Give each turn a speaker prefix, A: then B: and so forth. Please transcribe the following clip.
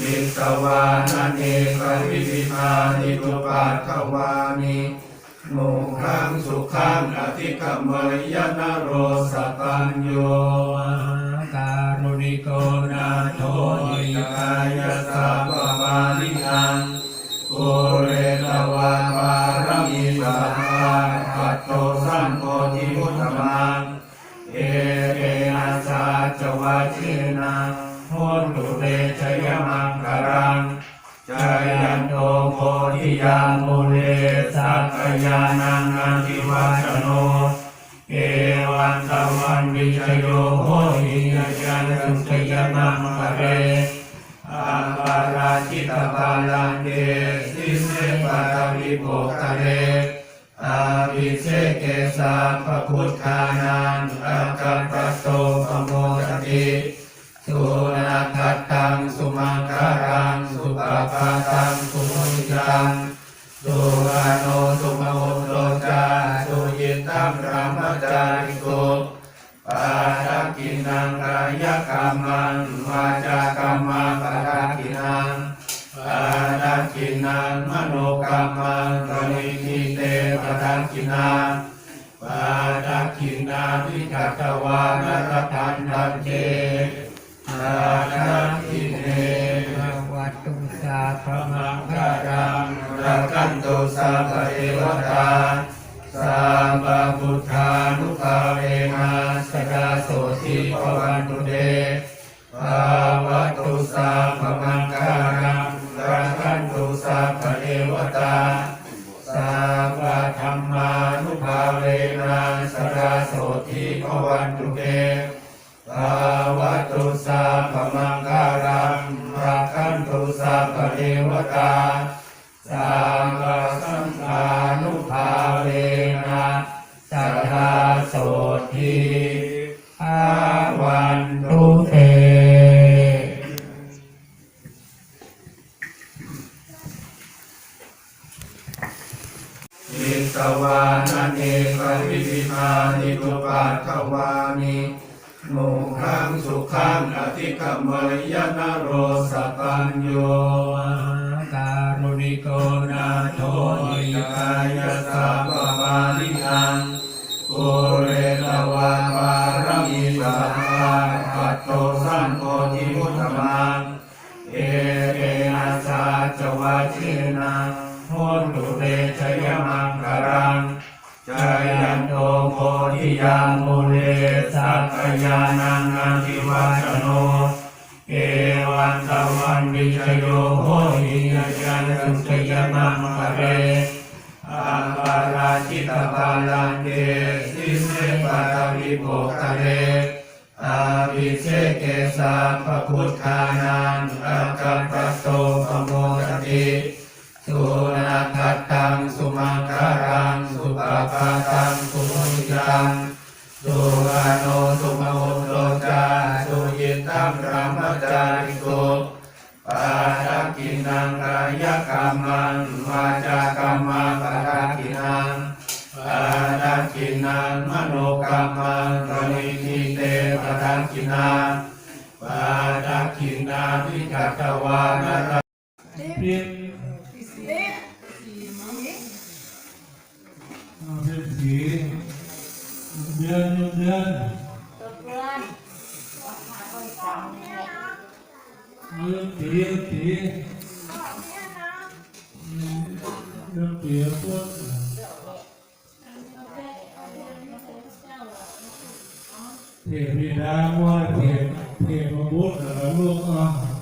A: อิสวานันเอกวิธิพานิทุปัสขวามิโมขังสุขังอธิกมยนโรสปัญโย
B: การุณิโกนาโถ
A: โอ
B: ย
A: ยกายสัพพวานิทังกุเรตวาปารมีสัพพะปัตโตสัมโพธิพุทธมังเอเกนะสาจวัชินะโหตุเตชยมา ยามุเลสักยานังอันติวัชโน เอวันตวันวิจโยโหหิยจันตุสยมังคะเรอาปาราชิตาปาลังเดสิเสปะทวิโภคะเรอาวิเศษเกสาปะพุทธานังอาคัมปะโตปโมทติสุนัขตังสุมังคารังสุปปะตังสุมุจัง สุอาโนสุมโหโลจาสุยิตัมรัมมจาริโกปาทักกินังกายกรรมังวาจากรรมังปาทักกินังปาทักกินังมโนกรรมังปรินิเตปาทักกินังปาทักกินาวิจัตวานรทันทันเจปา น
B: ตุสัพ
A: พเทวตาสัมปพุทธานุภาเวนะสดาโสติภวันตุเตภาวะตุสัพพมังคารังรักขันตุสัพพเทวตาสัพพธรรมานุภาเวนะสดาโสติภวันตุเตภาวะตุสัพพมังคารังรักขันตุสัพพเทวตาสังฆสั ตุเตอิสวานาเนปวิธิพานิทุปัสขวานิโมขังสุขังอธิกมยนโรสตัญโย เตชยมังคารังจายันโตโพธิยามุเลสักยานังอันติวัชโน เอวันตวันวิจโยโหหิยจันตุสยมังคะเรอาปาราชิตาปาลังเดสิเสปะทวิโภคะเรอาวิเศษเกสาปะพุทธานังอาคัมปโตปโมติสุ นังมโนกรรมังปรินิเตปาทักกินังปาทักกินาวิจัตวานร
B: เปลี่ยนเอาเป็นสีเดือนเดือน
C: ตัวเพื่อนว่าหาคนสองเนี่ย
B: เดือนตีตีเดือนตีพวก เทพีดาวาเทพเทพบุตรลูกอะ